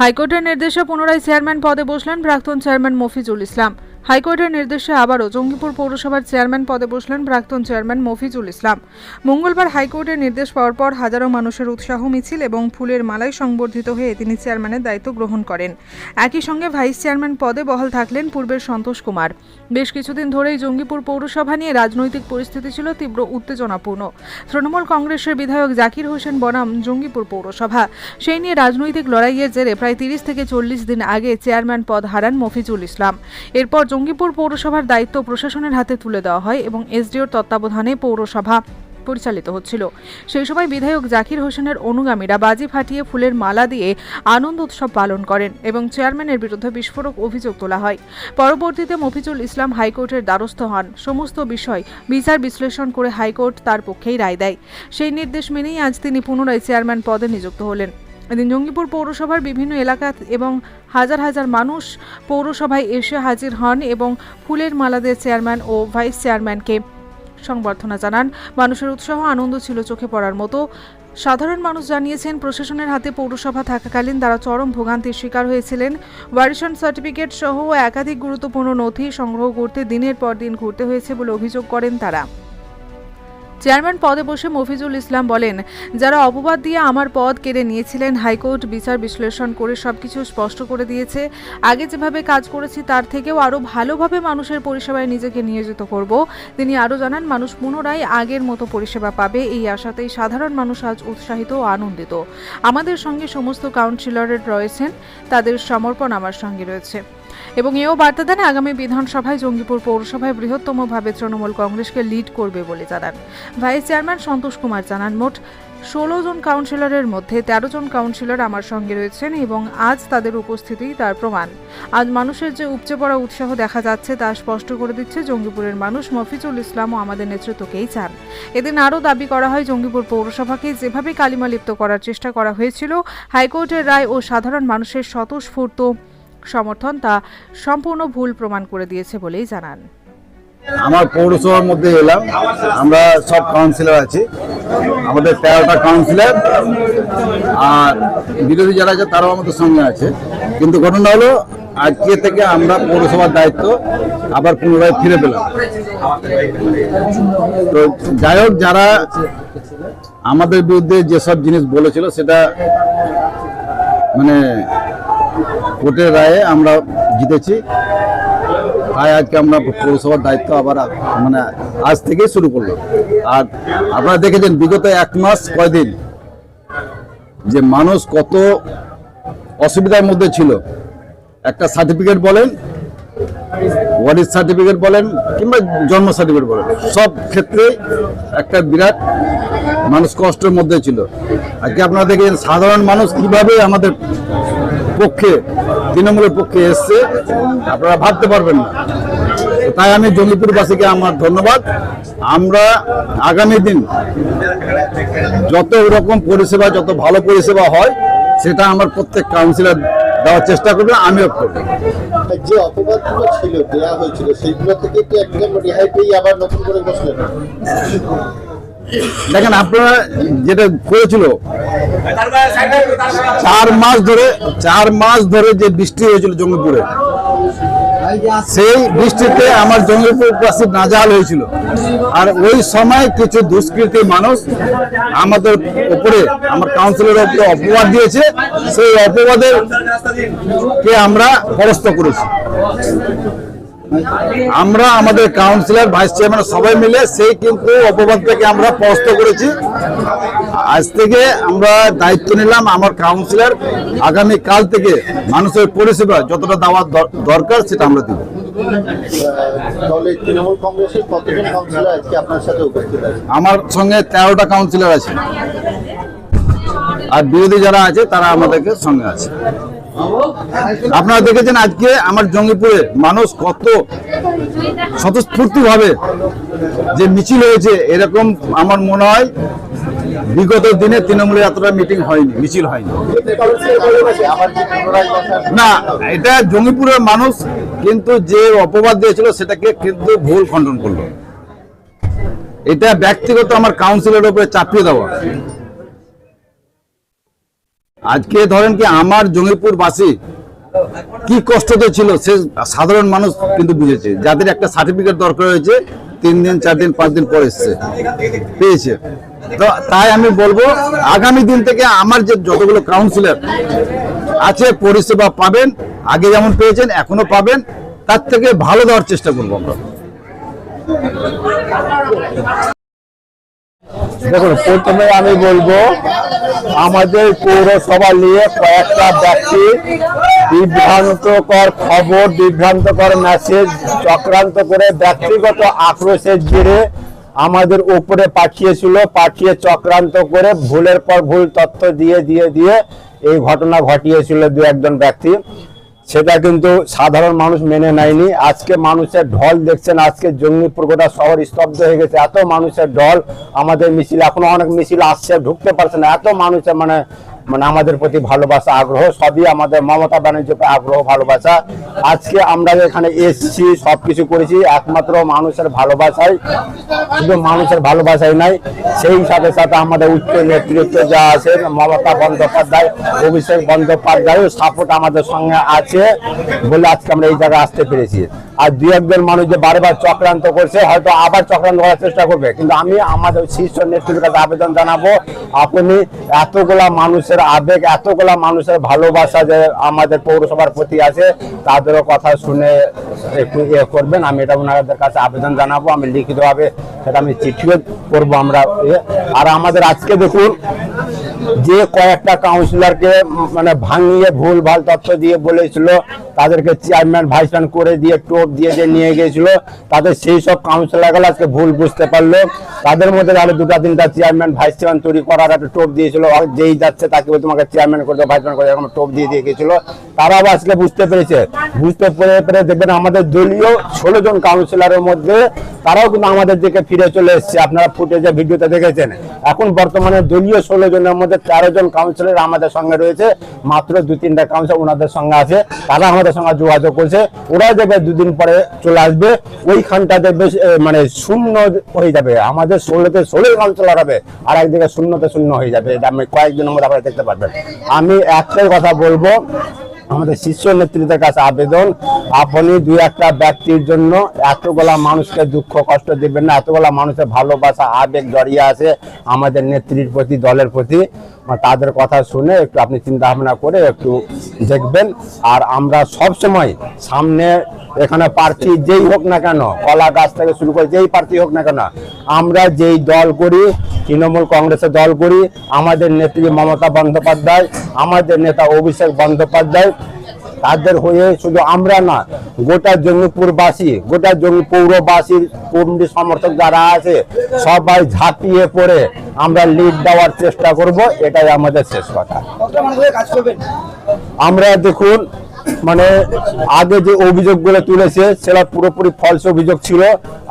হাইকোর্টের নির্দেশে পুনরায় চেয়ারম্যান পদে বসলেন প্রাক্তন চেয়ারম্যান মফিজুল ইসলাম। হাইকোর্টের নির্দেশে আবারও জঙ্গিপুর পৌরসভার চেয়ারম্যান পদে বসলেন প্রাক্তন চেয়ারম্যান মফিজুল ইসলাম। মঙ্গলবার হাইকোর্টের নির্দেশ পাওয়ার পর হাজারো মানুষের উৎসাহ, মিছিল এবং ফুলের মালায় সংবর্ধিত হয়ে তিনি চেয়ারম্যানের দায়িত্ব গ্রহণ করেন। একই সঙ্গে ভাইস চেয়ারম্যান পদে বহাল থাকলেন পূর্বের সন্তোষ কুমার। বেশ কিছুদিন ধরেই জঙ্গিপুর পৌরসভা নিয়ে রাজনৈতিক পরিস্থিতি ছিল তীব্র উত্তেজনাপূর্ণ। তৃণমূল কংগ্রেসের বিধায়ক জাকির হোসেন বনাম জঙ্গিপুর পৌরসভা। সেই নিয়ে রাজনৈতিক লড়াইয়ের জেরে প্রায় তিরিশ থেকে চল্লিশ দিন আগে চেয়ারম্যান পদ হারান মফিজুল ইসলাম। এরপর জঙ্গিপুর পৌরসভার দায়িত্ব প্রশাসনের হাতে তুলে দেওয়া হয় এবং এসডিওর তত্ত্বাবধানে পৌরসভা পরিচালিত হচ্ছিল। সেই সময় বিধায়ক জাকির হোসেনের অনুগামীরা বাজি ফাটিয়ে ফুলের মালা দিয়ে আনন্দ উৎসব পালন করেন এবং চেয়ারম্যানের বিরুদ্ধে বিস্ফোরক অভিযোগ তোলা হয়। পরবর্তীতে মফিজুল ইসলাম হাইকোর্টের দ্বারস্থ হন। সমস্ত বিষয় বিচার বিশ্লেষণ করে হাইকোর্ট তার পক্ষেই রায় দেয়। সেই নির্দেশ মেনেই আজ তিনি পুনরায় চেয়ারম্যান পদে নিযুক্ত হলেন। এদিন জঙ্গিপুর পৌরসভার বিভিন্ন এলাকা এবং হাজার হাজার মানুষ পৌরসভায় এসে হাজির হন এবং ফুলের মালাদের চেয়ারম্যান ও ভাইস চেয়ারম্যানকে সংবর্ধনা জানান। মানুষের উৎসাহ আনন্দ ছিল চোখে পড়ার মতো। সাধারণ মানুষ জানিয়েছেন, প্রশাসনের হাতে পৌরসভা থাকাকালীন তারা চরম ভোগান্তির শিকার হয়েছিলেন। ওয়ারিশন সার্টিফিকেট সহ একাধিক গুরুত্বপূর্ণ নথি সংগ্রহ করতে দিনের পর দিন ঘুরতে হয়েছে বলে অভিযোগ করেন তারা। চেয়ারম্যান পদে বসে মফিজুল ইসলাম বলেন, যারা অপবাদ দিয়ে আমার পদ কেড়ে নিয়েছিলেন, হাইকোর্ট বিচার বিশ্লেষণ করে সবকিছু স্পষ্ট করে দিয়েছে। আগে যেভাবে কাজ করেছি, তার থেকেও আরও ভালোভাবে মানুষের পরিষেবায় নিজেকে নিয়োজিত করব। তিনি আরও জানান, মানুষ পুনরায় আগের মতো পরিষেবা পাবে। এই আশাতেই সাধারণ মানুষ আজ উৎসাহিত ও আনন্দিত। আমাদের সঙ্গে সমস্ত কাউন্সিলরের রয়েছেন, তাদের সমর্পণ আমার সঙ্গে রয়েছে। এবং এও বার্তা দেন, আগামী বিধানসভায় জঙ্গিপুর পৌরসভায় বৃহত্তমভাবে তৃণমূল কংগ্রেসকে লিড করবে বলে জানান। ভাইস চেয়ারম্যান সন্তোষ কুমার জানান, মোট ষোলো জন কাউন্সিলরের মধ্যে তেরো জন কাউন্সিলর আমার সঙ্গে রয়েছেন এবং আজ তাদের উপস্থিতিই তার প্রমাণ। আজ মানুষের যে উপচে পড়া উৎসাহ দেখা যাচ্ছে তা স্পষ্ট করে দিচ্ছে জঙ্গিপুরের মানুষ মফিজুল ইসলামও আমাদের নেতৃত্বকেই চান। এদিন আরও দাবি করা হয়, জঙ্গিপুর পৌরসভাকে যেভাবে কালিমালিপ্ত করার চেষ্টা করা হয়েছিল, হাইকোর্টের রায় ও সাধারণ মানুষের স্বতঃস্ফূর্ত সমর্থন তা সম্পূর্ণ ভুল প্রমাণ করে দিয়েছে বলেই জানান। আমার পৌরসভার মধ্যে এলাম। আমরা সব কাউন্সিলর আছি। আমাদের তেরোটা কাউন্সিলর আর বিরোধী যারা আছে, তারাও আমাদের সঙ্গে আছে। কিন্তু ঘটনা হলো, আজকে থেকে আমরা পৌরসভার দায়িত্ব আবার পুনরায় ফিরে পেলাম। তো যাই হোক, যারা আমাদের বিরুদ্ধে যেসব জিনিস বলেছিল, সেটা মানে কোর্টের রায়ে আমরা জিতেছি। তাই আজকে আমরা পৌরসভার দায়িত্ব আবার মানে আজ থেকেই শুরু করল। আর আপনারা দেখেছেন, বিগত এক মাস কয়দিন যে মানুষ কত অসুবিধার মধ্যে ছিল। একটা সার্টিফিকেট বলেন ওয়ারিস সার্টিফিকেট বলেন, কিংবা জন্ম সার্টিফিকেট বলেন, সব ক্ষেত্রে একটা বিরাট মানুষ কষ্টের মধ্যে ছিল। আজকে আপনারা দেখেন সাধারণ মানুষ কীভাবে আমাদের পক্ষে, তৃণমূলের পক্ষে এসছে, আপনারা ভাবতে পারবেন না। তাই আমি জঙ্গিপুরবাসীকে আমার ধন্যবাদ। আমরা আগামী দিন যত রকম পরিষেবা, যত ভালো পরিষেবা হয়, সেটা আমার প্রত্যেক কাউন্সিলর দেওয়ার চেষ্টা করবে, আমিও করব। যে অপবাদগুলো ছিল দেওয়া হয়েছিল সেইগুলো থেকে আবার নতুন করে বসলেন? দেখেন, আপনারা যেটা করেছিল, চার মাস ধরে, চার মাস ধরে যে বৃষ্টি হয়েছিল জঙ্গিপুরে সেই বৃষ্টিতে আমার জঙ্গিপুর জঙ্গিপুরবাসী নাজাল হয়েছিল। আর ওই সময় কিছু দুষ্কৃতী মানুষ আমাদের উপরে, আমার কাউন্সিলের উপরে অপবাদ দিয়েছে। সেই অপবাদের কে আমরা পরস্ত করেছি। আমরা আমাদের কাউন্সিলর ভাইস চেয়ারম্যান সবাই মিলে সেই কিন্তু অপবাদ থেকে আমরা পরাস্ত করেছি। আজ থেকে আমরা দায়িত্ব নিলাম আমার কাউন্সিলর আগামী কাল থেকে মানুষের পরিষেবা যতটা দেওয়ার দর- দরকার সেটা আমরা দিব। আমার সঙ্গে তেরোটা কাউন্সিলর আছে। আর বিরোধী যারা আছে তারা আমাদেরকে সঙ্গে আছে। আপনারা দেখেছেন আজকে আমার জঙ্গিপুরে মানুষ কত স্বতঃস্ফূর্ত ভাবে যে মিছিল হয়েছে, এরকম আমার মনে হয় বিগত দিনে তৃণমূলের এতটা মিটিং হয়নি, মিছিল হয়নি। না, এটা জঙ্গিপুরের মানুষ কিন্তু যে অপবাদ দিয়েছিল, সেটাকে কিন্তু ভুল খণ্ডন করল। এটা ব্যক্তিগত আমার কাউন্সিলের উপরে চাপিয়ে দেওয়া। আজকে ধরেন কি আমার জঙ্গিপুর বাসী কি কষ্টতে ছিল, সে সাধারণ মানুষ কিন্তু বুঝেছে। যাদের একটা সার্টিফিকেট দরকার হয়েছে, তিন দিন, চার দিন, পাঁচ দিন পর এসছে। পেয়েছে। তো তাই আমি বলব, আগামী দিন থেকে আমার যে যতগুলো কাউন্সিলর আছে, পরিষেবা পাবেন, আগে যেমন পেয়েছেন, এখনও পাবেন, তার থেকে ভালো দেওয়ার চেষ্টা করব আমরা। দেখুন, প্রথমে আমি বলব, আমাদের পৌরসভা নিয়ে কয়েকটা ব্যক্তি বিভ্রান্তকর খবর, বিভ্রান্তকর মেসেজ চক্রান্ত করে ব্যক্তিগত আক্রোশের জেরে আমাদের উপরে পাঠিয়েছিল, পাঠিয়ে চক্রান্ত করে ভুলের পর ভুল তথ্য দিয়ে দিয়ে দিয়ে এই ঘটনা ঘটিয়েছিল দু একজন ব্যক্তি। সেটা কিন্তু সাধারণ মানুষ মেনে নেয়নি। আজকে মানুষের ঢল দেখছেন, আজকে জঙ্গিপুর গোটা শহর স্তব্ধ হয়ে গেছে। এত মানুষের ঢল, আমাদের মিছিল, এখনও অনেক মিছিল আসছে, ঢুকতে পারছে না। এত মানুষের মানে মানে আমাদের প্রতি ভালোবাসা, আগ্রহ, সবই আমাদের মমতা ব্যানার্জির আগ্রহ, ভালোবাসা। আজকে আমরা এখানে এসছি সব কিছু করেছি, একমাত্র মানুষের ভালোবাসায় শুধু মানুষের ভালোবাসাই নাই, সেই সাথে সাথে আমাদের উচ্চ নেতৃত্ব যা আছে মমতা বন্দ্যোপাধ্যায়, অভিষেক বন্দ্যোপাধ্যায় সাপোর্ট আমাদের সঙ্গে আছে বলে আজকে আমরা এই জায়গায় আসতে পেরেছি। আর দু একজন মানুষ যে বারবার চক্রান্ত করছে, হয়তো আবার চক্রান্ত করার চেষ্টা করবে। কিন্তু আমি আমাদের শীর্ষ নেতৃত্বের কাছে আবেদন জানাব, আপনি এতগুলা মানুষের আবেগ, এতগুলা মানুষের ভালোবাসা যে আমাদের পৌরসভার প্রতি আছে, তাদেরও কথা শুনে একটু ইয়ে করবেন? আমি এটা ওনাদের কাছে আবেদন জানাব, আমি লিখিতভাবে সেটা আমি চিঠিও করব আমরা। আর আমাদের আজকে দেখুন, যে কয়েকটা কাউন্সিলরকে মানে ভাঙিয়ে ভুল, ভালো তথ্য দিয়ে বলেছিল, তাদেরকে চেয়ারম্যান ভাইস করে দিয়ে টোপ দিয়ে যে নিয়ে গিয়েছিল, তাদের সেই সব কাউন্সিলরগুলো আজকে ভুল বুঝতে পারল। তাদের মধ্যে আরও দুটা তিনটা চেয়ারম্যান ভাইস চেয়ারম্যান তৈরি করার একটা টোপ দিয়েছিল যেই যাচ্ছে তাকে তোমাকে চেয়ারম্যান করে ভাইস চেয়ারম্যান করে এরকম টোপ দিয়ে দিয়ে গেছিল তারাও আজকে বুঝতে পেরেছে। বুঝতে পেরে পেরে দেখবেন আমাদের দলীয় ষোলো জন কাউন্সিলরের মধ্যে তারাও কিন্তু আমাদের দিকে ফিরে চলে এসছে। আপনারা ফুটেজে ভিডিওতে দেখেছেন। এখন বর্তমানে দলীয় ষোলো জনের মধ্যে তেরো জন কাউন্সিলর আমাদের সঙ্গে রয়েছে। মাত্র দু তিনটা কাউন্সিলর ওনাদের সঙ্গে আছে। তারা আমাদের সঙ্গে যোগাযোগ করছে। ওরা দেখবে দুদিন পরে চলে আসবে। ওইখানটা দেখবে মানে শূন্য হয়ে যাবে। আমাদের ষোলোতে ষোলো কাউন্সিলর হবে। আর একদিকে শূন্যতে শূন্য হয়ে যাবে। এটা আমি কয়েকদিনের মধ্যে আপনারা দেখতে পারবেন। আমি একটাই কথা বলব আমাদের শীর্ষ নেতৃত্বের কাছে আবেদন, আপনি দুই একটা ব্যক্তির জন্য এতগুলা মানুষকে দুঃখ কষ্ট দেবেন না, এতগুলা মানুষের ভালোবাসা, আবেগ জড়িয়ে আছে আমাদের নেত্রীর প্রতি, দলের প্রতি। তাদের কথা শুনে একটু আপনি চিন্তা ভাবনা করে একটু দেখবেন। আর আমরা সব সময় সামনে এখানে প্রার্থী যেই হোক না কেন, কলা গাছ থেকে শুরু করে যেই প্রার্থী হোক না কেন, আমরা যেই দল করি, তৃণমূল কংগ্রেসের দল করি, আমাদের নেত্রী মমতা বন্দ্যোপাধ্যায়, আমাদের নেতা অভিষেক বন্দ্যোপাধ্যায় তাদের হয়ে শুধু আমরা না গোটা জঙ্গিপুরবাসী গোটা জঙ্গি পৌরবাসীর কর্মী সমর্থক যারা আছে সবাই ঝাঁপিয়ে পড়ে আমরা লিড দেওয়ার চেষ্টা করব এটাই আমাদের শেষ কথা। আমরা দেখুন মানে আগে যে অভিযোগগুলো তুলেছে সেটা পুরোপুরি ফলস অভিযোগ ছিল।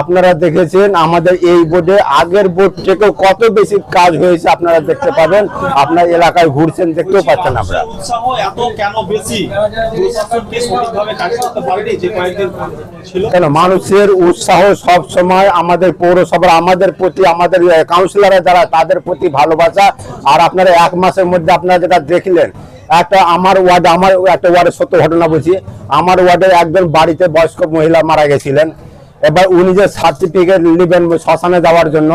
আপনারা দেখেছেন আমাদের এই বোর্ডে আগের বোর্ড থেকেও কত বেশি কাজ হয়েছে আপনারা দেখতে পাবেন। আপনার এলাকায় ঘুরছেন দেখতেও পাচ্ছেন আমরা। কেন মানুষের উৎসাহ সব সময় আমাদের পৌরসভার আমাদের প্রতি আমাদের কাউন্সিলররা যারা তাদের প্রতি ভালোবাসা। আর আপনারা এক মাসের মধ্যে আপনারা যেটা দেখলেন একটা আমার ওয়ার্ড, আমার একটা ওয়ার্ডের সত্য ঘটনা বলছি আমার ওয়ার্ডে একজন বাড়িতে বয়স্ক মহিলা মারা গেছিলেন। এবার উনি যে সার্টিফিকেট নেবেন শ্মশানে যাওয়ার জন্য,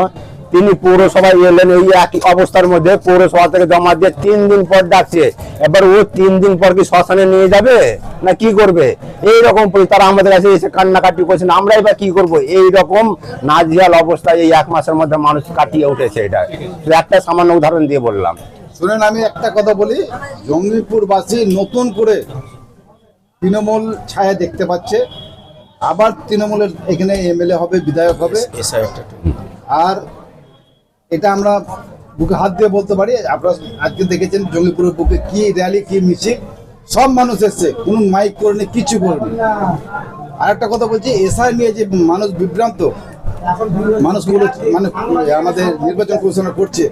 তিনি পৌরসভায় এলেন এই একই অবস্থার মধ্যে, পৌরসভা থেকে জমা দিয়ে তিন দিন পর ডাকছে। এবার ও তিন দিন পর কি শ্মশানে নিয়ে যাবে? না কি করবে? এই রকম তারা আমাদের কাছে এসে কান্নাকাটি করছেন, আমরা এবার কি করব? এই রকম নাজিয়াল অবস্থায় এই এক মাসের মধ্যে মানুষ কাটিয়ে উঠেছে এটা। একটা সামান্য উদাহরণ দিয়ে বললাম। শুনেন আমি একটা কথা বলি। জঙ্গিপুরবাসী নতুন করে তৃণমূল ছায়া দেখতে পাচ্ছে। আবার তৃণমূলের এখানে এমএলএ হবে বিধায়ক হবে। আর এটা আমরা বুকে হাত দিয়ে বলতে পারি আপনারা আজকে দেখেছেন জঙ্গিপুরের বুকে কি র্যালি কি মিছিল সব মানুষ এসছে। কোনো মাইক করেনি কিছু করেনি আর একটা কথা বলছি এসআই নিয়ে যে মানুষ বিভ্রান্ত মানুষগুলো মানে আমাদের নির্বাচন কমিশনার করছে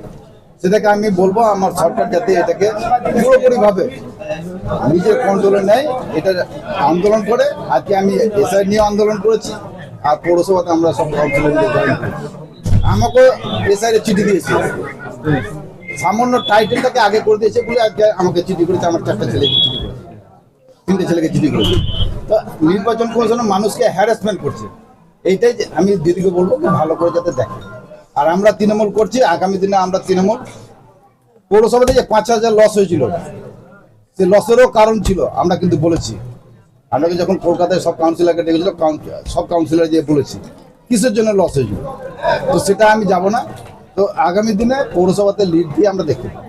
সেটাকে আমি বলব, আমার সরকার যাতে এটাকে পুরোপুরি ভাবে নিজের কন্ট্রোলে নেয়, এটা আন্দোলন করে। আজকে আমি এসআই নিয়ে আন্দোলন করেছি, আর পৌরসভাতে আমরা সব কাউন্সিলর আমাকে এসআই চিঠি দিয়েছে। সামান্য টাইটেলটাকে আগে করে দিয়েছে বলে আজকে আমাকে চিঠি করেছে, আমার চারটা ছেলেকে চিঠি করেছে। তিনটে ছেলেকে চিঠি করেছে। তো নির্বাচন কমিশন মানুষকে হ্যারাসমেন্ট করছে। এইটাই আমি দিদিকে বলব, ভালো করে যাতে দেখে। আর আমরা তৃণমূল করছি, আগামী দিনে আমরা তৃণমূল। পৌরসভাতে যে পাঁচ হাজার লস হয়েছিল, সে লসেরও কারণ ছিল, আমরা কিন্তু বলেছি। আমরা যখন কলকাতায় সব কাউন্সিলরকে ডেকেছিল সব কাউন্সিলর যে বলেছি, কিসের জন্য লস হয়েছিল? তো সেটা আমি যাব না। তো আগামী দিনে পৌরসভাতে লিড দিয়ে আমরা দেখতে পাবো।